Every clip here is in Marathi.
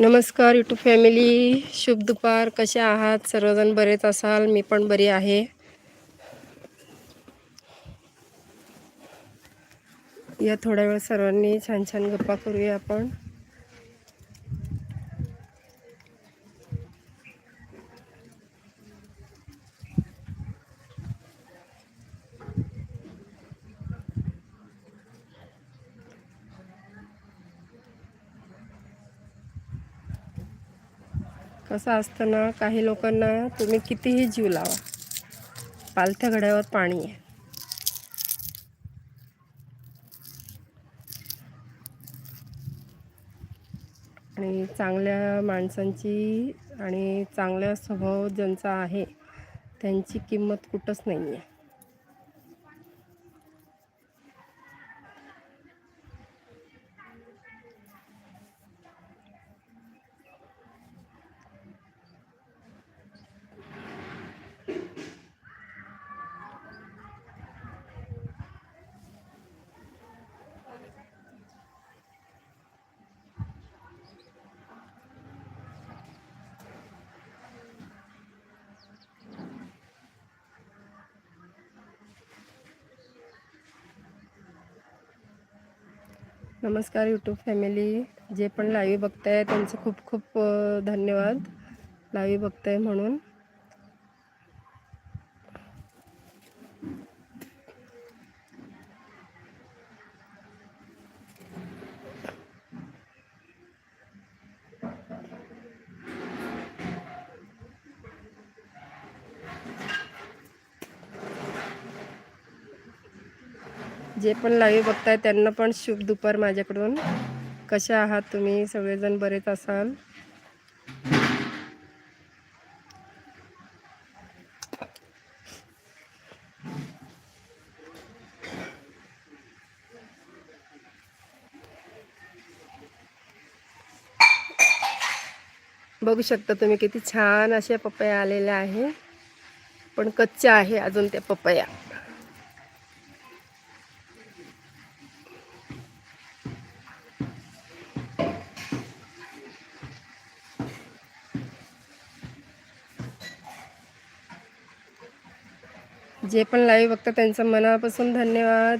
नमस्कार यूट्यूब फॅमिली शुभ दुपार. कसे आहात? सर्वजण बरेच असाल. मी पण बरी आहे. या थोड्या वेळ सर्वांनी छान छान गप्पा करूया आपण. कसं असतं ना काही लोकांना तुम्ही कितीही जीव लावा. पालथ्या घड्यावर पाणी आहे. आणि चांगल्या माणसांची आणि चांगला स्वभाव ज्यांचा आहे त्यांची किंमत कुठंच नाही आहे नमस्कार यूट्यूब फॅमिली जे पण लाईव्ह बघताय त्यांचं खूप खूप धन्यवाद. लाईव्ह बघताय म्हणून. जे पण लाईव्ह बघताय त्यांना पण शुभ दुपार माझ्याकडून. कसे आहात तुम्ही? सगळेजण बरेच असाल. बघू शकता तुम्ही किती छान अशा पपया आलेल्या आहे. पण कच्च्या आहे अजून त्या पपया. जे पण लाईव्ह बघतात त्यांचं मनापासून धन्यवाद.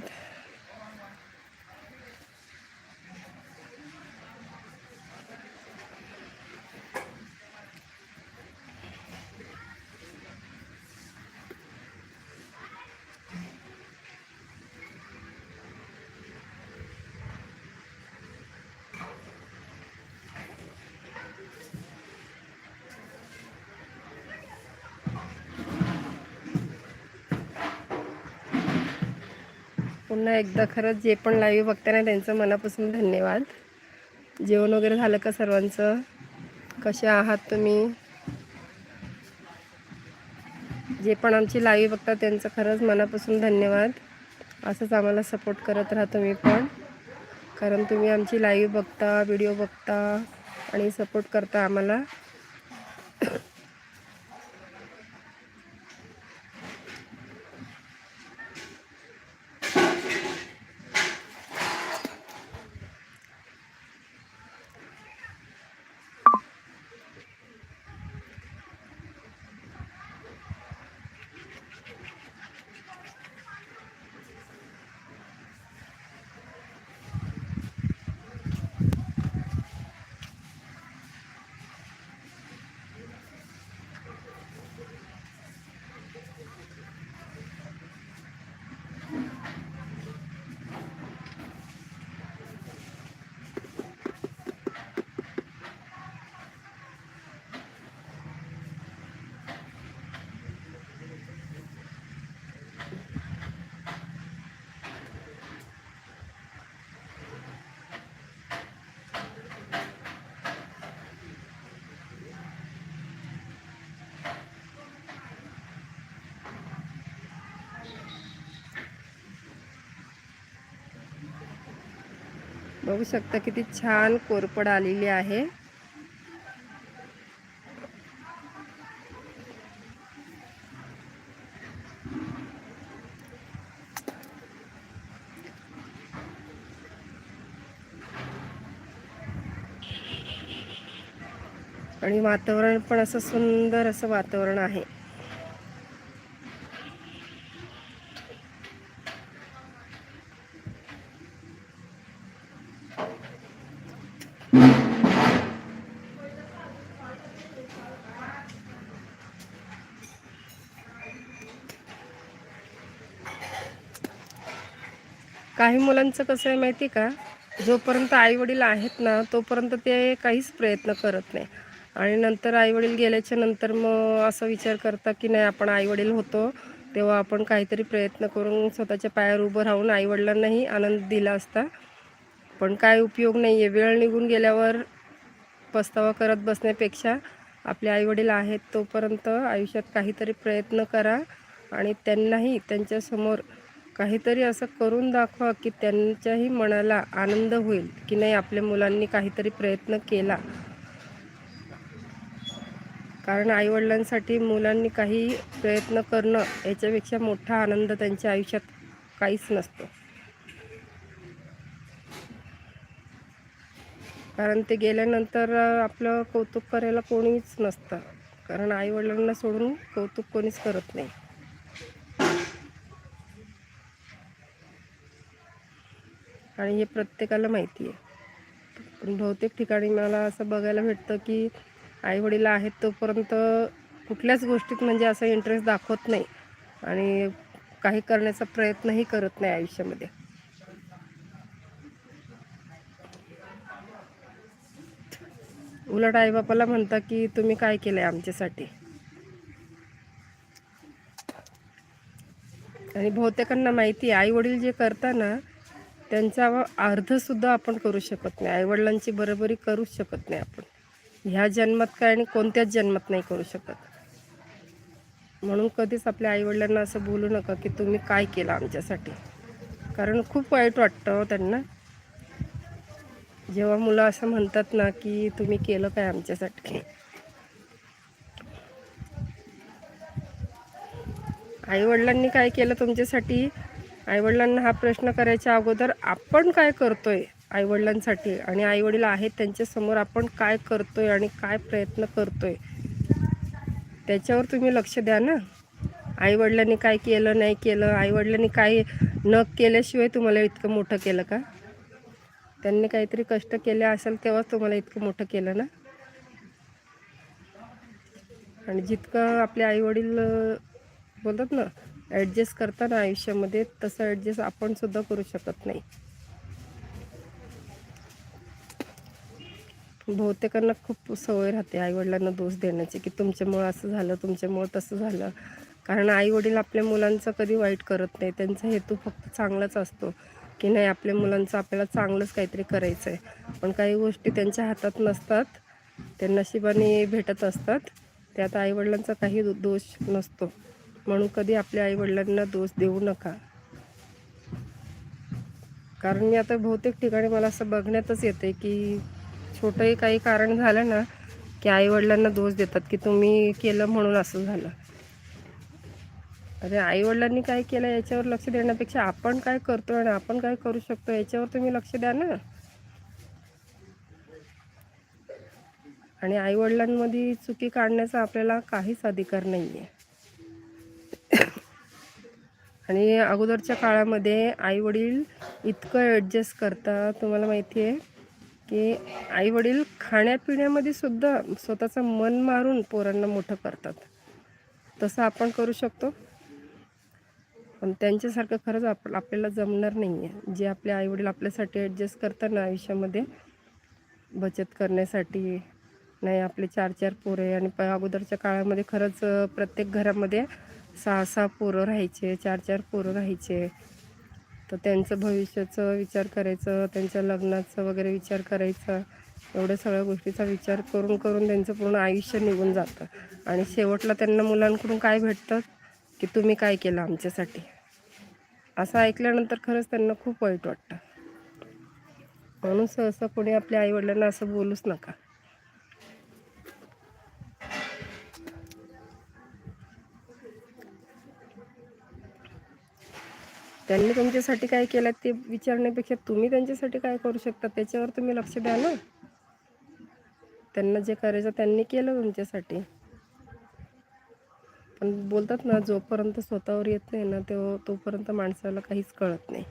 पुन्हा एकदा खरंच जे पण लाईव्ह बघताना त्यांचं मनापासून धन्यवाद. जेवण वगैरे झालं का सर्वांचं? कसे आहात तुम्ही? जे पण आमची लाईव्ह बघता त्यांचं खरंच मनापासून धन्यवाद. असंच आम्हाला सपोर्ट करत राहा तुम्ही पण. कारण तुम्ही आमची लाईव्ह बघता व्हिडिओ बघता आणि सपोर्ट करता आम्हाला. बघू शकता किती छान कोरपड आलेली आहे. आणि वातावरण पण असं सुंदर असं वातावरण आहे. काही मुलांचं कसं आहे माहिती का? जोपर्यंत आईवडील आहेत ना तोपर्यंत ते काहीच प्रयत्न करत नाही. आणि नंतर आईवडील गेल्याच्यानंतर मग असं विचार करता की नाही आपण आईवडील होतो तेव्हा आपण काहीतरी प्रयत्न करून स्वतःच्या पायावर उभं राहून आईवडिलांनाही आनंद दिला असता. पण काय उपयोग नाही आहे वेळ निघून गेल्यावर पस्तावा करत बसण्यापेक्षा आपले आईवडील आहेत तोपर्यंत आयुष्यात काहीतरी प्रयत्न करा आणि त्यांनाही त्यांच्यासमोर काहीतरी असं करून दाखवा की त्यांच्याही मनाला आनंद होईल की नाही आपल्या मुलांनी काहीतरी प्रयत्न केला. कारण आईवडिलांसाठी मुलांनी काही प्रयत्न करणं याच्यापेक्षा मोठा आनंद त्यांच्या आयुष्यात काहीच नसतो. कारण ते गेल्यानंतर आपलं कौतुक करायला कोणीच नसतं. कारण आईवडिलांना सोडून कौतुक कोणीच करत नाही. आणि हे प्रत्येकाला माहिती आहे. पण बहुतेक ठिकाणी मला असं बघायला भेटतं की आईवडील आहेत तोपर्यंत कुठल्याच गोष्टीत म्हणजे असा इंटरेस्ट दाखवत नाही. आणि काही करण्याचा प्रयत्नही करत नाही आयुष्यामध्ये. उलट आईबापाला म्हणता की तुम्ही काय केलंय आमच्यासाठी? आणि बहुतेकांना माहिती आहे आई वडील जे करता ना त्यांचा अर्धसुद्धा आपण करू शकत नाही. आईवडिलांची बरोबरी करूच शकत नाही आपण. ह्या जन्मात काय आणि कोणत्याच जन्मात नाही करू शकत. म्हणून कधीच आपल्या आईवडिलांना असं बोलू नका की तुम्ही काय केलं आमच्यासाठी. कारण खूप वाईट वाटतं हो त्यांना. जेव्हा मुलं असं म्हणतात ना की तुम्ही केलं काय आमच्यासाठी. आईवडिलांनी काय केलं तुमच्यासाठी? आईवडिलांना हा प्रश्न करायच्या अगोदर आपण काय करतोय आईवडिलांसाठी? आणि आईवडील आहेत त्यांच्यासमोर आपण काय करतोय आणि काय प्रयत्न करतोय? त्याच्यावर तुम्ही लक्ष द्या ना. आईवडिलांनी काय केलं नाही केलं? आईवडिलांनी काय न केल्याशिवाय तुम्हाला इतकं मोठं केलं का? त्यांनी काहीतरी कष्ट केले असेल तेव्हाच तुम्हाला इतकं मोठं केलं ना. आणि जितकं आपले आईवडील बोलतात ना ॲडजस्ट करताना आयुष्यामध्ये तसं ॲडजस्ट आपण सुद्धा करू शकत नाही. बहुतेकांना खूप सवय राहते आईवडिलांना दोष देण्याची की तुमच्यामुळं असं झालं तुमच्यामुळं तसं झालं. कारण आईवडील आपल्या मुलांचं कधी वाईट करत नाही. त्यांचा हेतू फक्त चांगलाच असतो. की नाही आपल्या मुलांचं आपल्याला चांगलंच काहीतरी करायचं आहे पण काही गोष्टी त्यांच्या हातात नसतात. त्या नशिबाने भेटत असतात. त्यात आईवडिलांचा काही दोष नसतो. म्हणून कधी आपल्या आईवडिलांना दोष देऊ नका. कारण मी आता बहुतेक ठिकाणी मला असं बघण्यातच येते की छोटंही काही कारण झालं ना की आईवडिलांना दोष देतात की तुम्ही केलं म्हणून असं झालं. अरे आईवडिलांनी काय केलं याच्यावर लक्ष देण्यापेक्षा आपण काय करतो आणि आपण काय करू शकतो याच्यावर तुम्ही लक्ष द्या ना. आणि आईवडिलांमध्ये चुकी काढण्याचा आपल्याला काहीच अधिकार नाही आहे आणि अगोदरच्या काळामध्ये आईवडील इतकं ॲडजस्ट करतात तुम्हाला माहिती आहे की आईवडील खाण्यापिण्यामध्ये सुद्धा स्वतःचं मन मारून पोरांना मोठं करतात. तसं आपण करू शकतो. पण त्यांच्यासारखं खरंच आप आपल्याला जमणार नाही आहे जे आपले आईवडील आपल्यासाठी ॲडजस्ट करतात ना आयुष्यामध्ये बचत करण्यासाठी नाही आपले चार चार पोरे आणि प अगोदरच्या काळामध्ये खरंच प्रत्येक घरामध्ये सहा सहा पोरं राहायचे चार चार पोरं राहायचे. तर त्यांचं भविष्याचं विचार करायचं त्यांच्या लग्नाचं वगैरे विचार करायचा. एवढ्या सगळ्या गोष्टीचा विचार करून करून त्यांचं पूर्ण आयुष्य निघून जातं. आणि शेवटला त्यांना मुलांकडून काय भेटतं? की तुम्ही काय केलं आमच्यासाठी? असं ऐकल्यानंतर खरंच त्यांना खूप वाईट वाटतं. म्हणून सहसा कोणी आपल्या आईवडिलांना असं बोलूच नका. त्यांनी तुमच्यासाठी काय केलं ते विचारण्यापेक्षा तुम्ही त्यांच्यासाठी काय करू शकता? त्याच्यावर तुम्ही लक्ष द्या ना. त्यांना जे करायचं त्यांनी केलं तुमच्यासाठी. पण बोलतात ना जोपर्यंत स्वतःवर येत नाही ना तेव्हा तोपर्यंत माणसाला काहीच कळत नाही.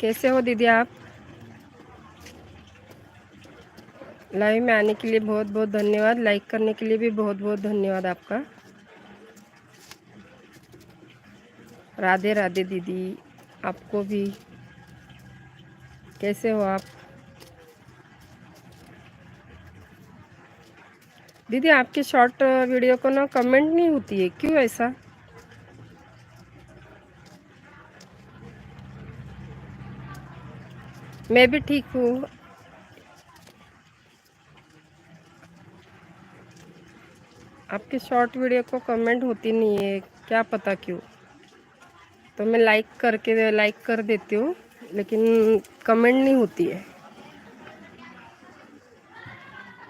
कैसे हो दीदी आप? लाइव में आने के लिए बहुत बहुत धन्यवाद। लाइक करने के लिए भी बहुत बहुत धन्यवाद आपका। राधे राधे दीदी, आपको भी। कैसे हो आप? दीदी आपके शॉर्ट वीडियो को ना कमेंट नहीं होती है? क्यों ऐसा? मैं भी ठीक हूँ। आपके शॉर्ट वीडियो को कमेंट होती नहीं है, क्या पता क्यों? तो मैं लाइक करके लाइक कर देती हूँ, लेकिन कमेंट नहीं होती है।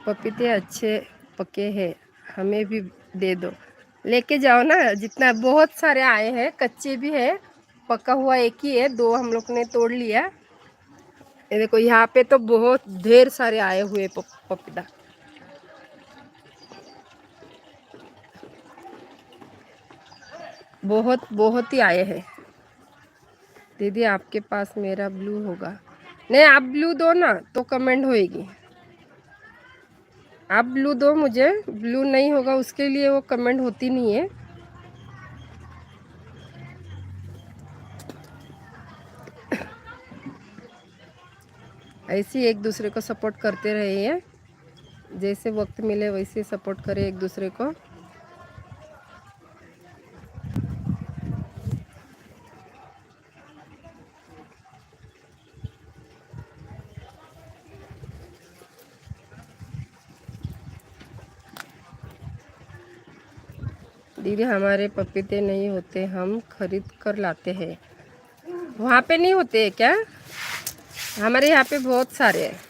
पपीते अच्छे पके हैं, हमें भी दे दो। लेके जाओ ना, जितना बहुत सारे आए हैं, कच्चे भी है, पका हुआ एक ही है, दो हम लोग ने तोड़ लिया। ये देखो यहाँ पे तो बहुत ढेर सारे आए हुए पप, पपीता। बहुत बहुत ही आए हैं। दीदी आपके पास मेरा ब्लू होगा। नहीं आप ब्लू दो ना तो कमेंट होएगी। आप ब्लू दो मुझे ब्लू नहीं होगा उसके लिए वो कमेंट होती नहीं है। ऐसे एक दूसरे को सपोर्ट करते रहिए। जैसे वक्त मिले वैसे सपोर्ट करें एक दूसरे को। दीदी, हमारे पपीते नहीं होते, हम खरीद कर लाते हैं। वहाँ पे नहीं होते क्या? हमारे यहाँ पे बहुत सारे हैं।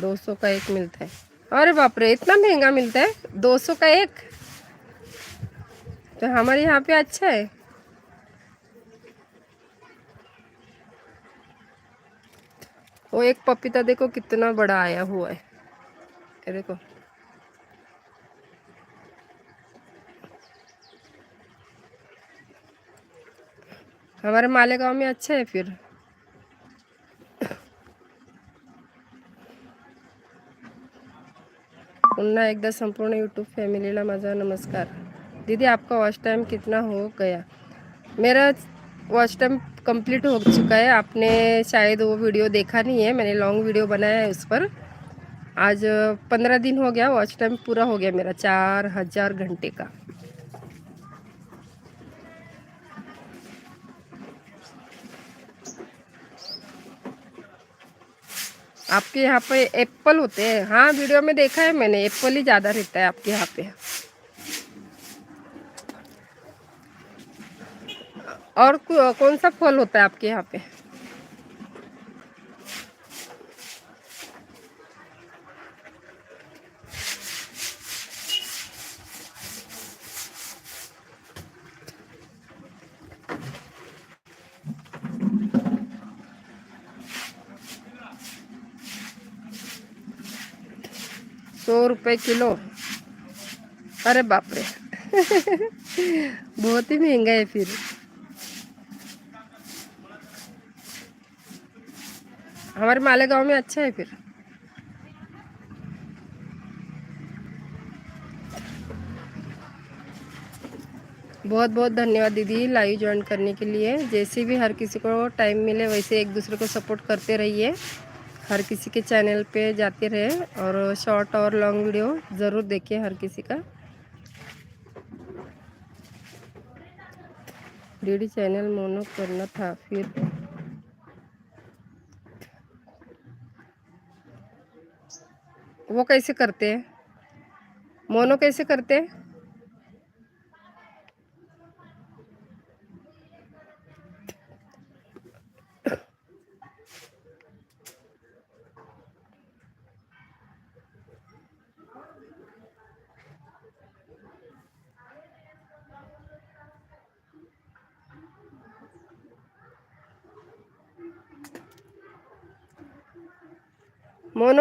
दो सौ का एक मिलता है। अरे बाप रे, इतना महँगा मिलता है? दो सौ का एक? तो हमारे यहाँ पे अच्छा है। वो एक पपीता देखो कितना बड़ा आया हुआ है। देखो। हमारे मालेगांव में अच्छा है फिर। पुन्हा एकदा संपूर्ण यूट्यूब फॅमिलीला माझा नमस्कार। दीदी, आपका वॉच टाइम कितना हो गया? मेरा वॉच टाइम कंप्लीट हो चुका है। आपने शायद वो वीडियो देखा नहीं है, मैंने लॉन्ग वीडियो बनाया है उस पर। आज पंद्रह दिन हो गया वॉच टाइम पूरा हो गया मेरा, चार हज़ार घंटे का। आपके यहाँ पे एप्पल होते हैं। हाँ वीडियो में देखा है मैंने, एप्पल ही ज़्यादा रहता है आपके यहाँ पे। और कौन सा फल होता है आपके यहाँ पे? सौ रुपये किलो। अरे बाप रे। बहुत ही महँगा है फिर। हमारे मालेगांव में अच्छा है फिर। बहुत बहुत धन्यवाद दीदी लाइव ज्वाइन करने के लिए। जैसे भी हर किसी को टाइम मिले, वैसे एक दूसरे को सपोर्ट करते रहिए। हर किसी के चैनल पे जाते रहे और शॉर्ट और लॉन्ग वीडियो ज़रूर देखिए हर किसी का। डीडी चैनल मोनो करना था, फिर वो कैसे करते हैं? मोनो कैसे करते हैं?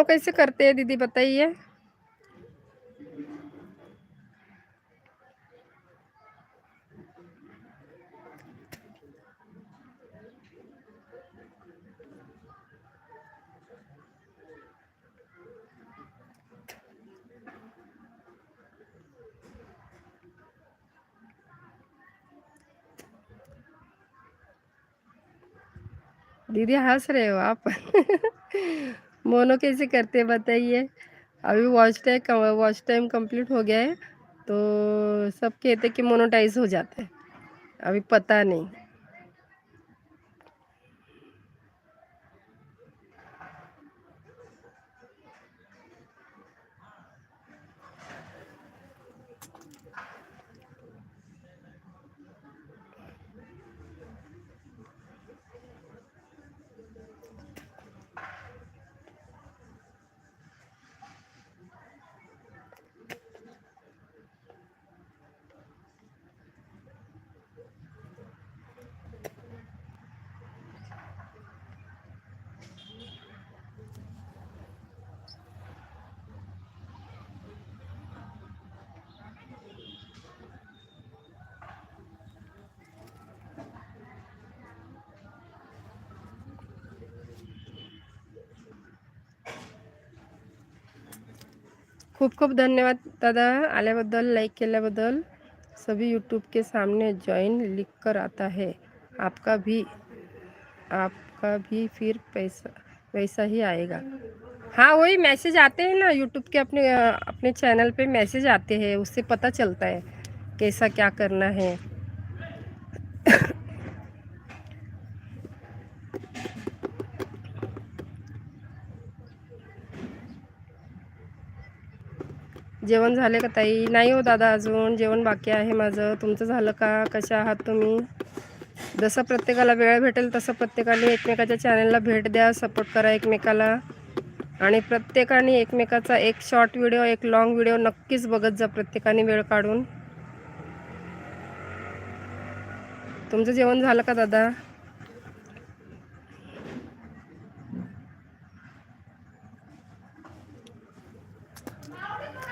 कैसे करते हैं दीदी बताइए। दीदी हंस रहे हो आप। मोनो कैसे करते हैं बताइए। अभी watch time watch time complete हो गया है तो सब कहते कि मोनोटाइज हो जाता है। अभी पता नहीं। खूप खूब धन्यवाद, दादा। आल्याबद्दल लाईक बदल सभी यूट्यूब के सामने ज्वाइन लिख कर आता है। आपका भी आपका भी फिर पैसा, वैसा ही आएगा। हाँ वही मैसेज आते हैं ना यूट्यूब के अपने अपने चैनल पे मैसेज आते हैं, उससे पता चलता है कैसा क्या करना है। जेवण झाले का ताई? नाही हो दादा अजून. जेवण बाकी आहे माझं. तुमचं झालं का? कशा आहात तुम्ही? जसं प्रत्येकाला वेळ भेटेल तसं प्रत्येकाने एकमेकाच्या चॅनलला भेट द्या सपोर्ट करा एकमेकाला. आणि प्रत्येकाने एकमेकाचा एक शॉर्ट व्हिडिओ एक लाँग व्हिडिओ नक्कीच बघत जा प्रत्येकाने वेळ काढून. तुमचं जेवण झालं का दादा?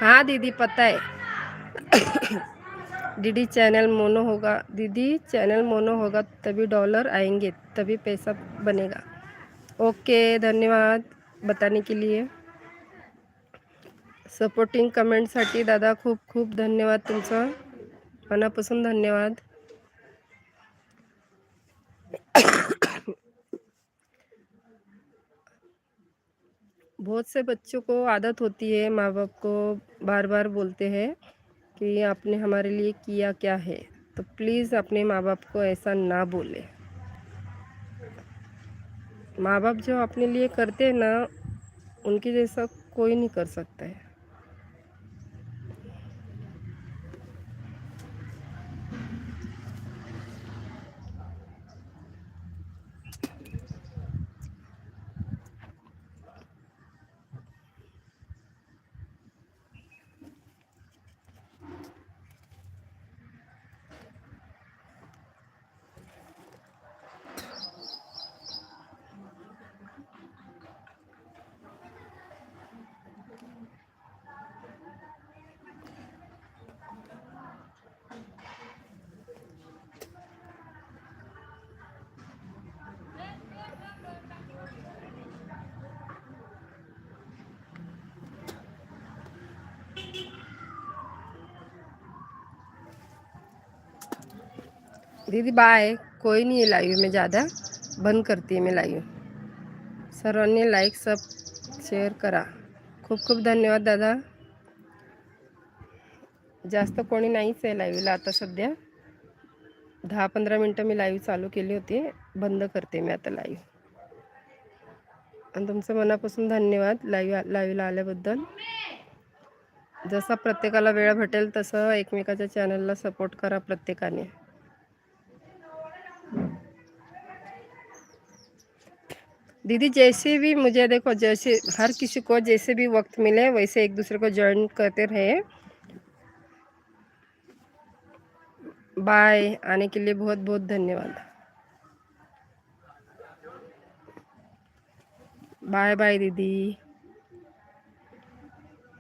हाँ दीदी, पता है। दीदी, चैनल मोनो होगा। दीदी, चैनल मोनो होगा, तभी डॉलर आएँगे, तभी पैसा बनेगा। ओके, धन्यवाद बताने के लिए। सपोर्टिंग कमेंटसाठी दादा खूप खूप धन्यवाद तुमचं मनापासून धन्यवाद। बहुत से बच्चों को आदत होती है माँ बाप को बार बार बोलते हैं कि आपने हमारे लिए किया क्या है? तो प्लीज़ अपने माँ बाप को ऐसा ना बोले। माँ बाप जो अपने लिए करते हैं ना, उनके जैसा कोई नहीं कर सकता है। दीदी बाय कोई नहीं है लाइव में ज़्यादा। बंद करते मैं लाइव सर्वांनी लाईक सब शेअर करा। खूप खूप धन्यवाद दादा। जास्त कोणी नाहीच आहे लाईव्हला आता सध्या। दहा पंधरा मिनटं मी लाईव्ह चालू केली होती बंद करते मी आता लाईव्ह आणि तुमचं मनापासून धन्यवाद लाईव्ह लाईव्हला आल्याबद्दल. जसा प्रत्येकाला वेळ भेटेल तसं एकमेकाच्या चॅनलला सपोर्ट करा प्रत्येकाने. दीदी, जैसे भी मुझे देखो, जैसे हर किसी को जैसे भी वक्त मिले, वैसे एक दूसरे को ज्वाइन करते रहे। बाय आने के लिए बहुत बहुत धन्यवाद। बाय बाय दीदी।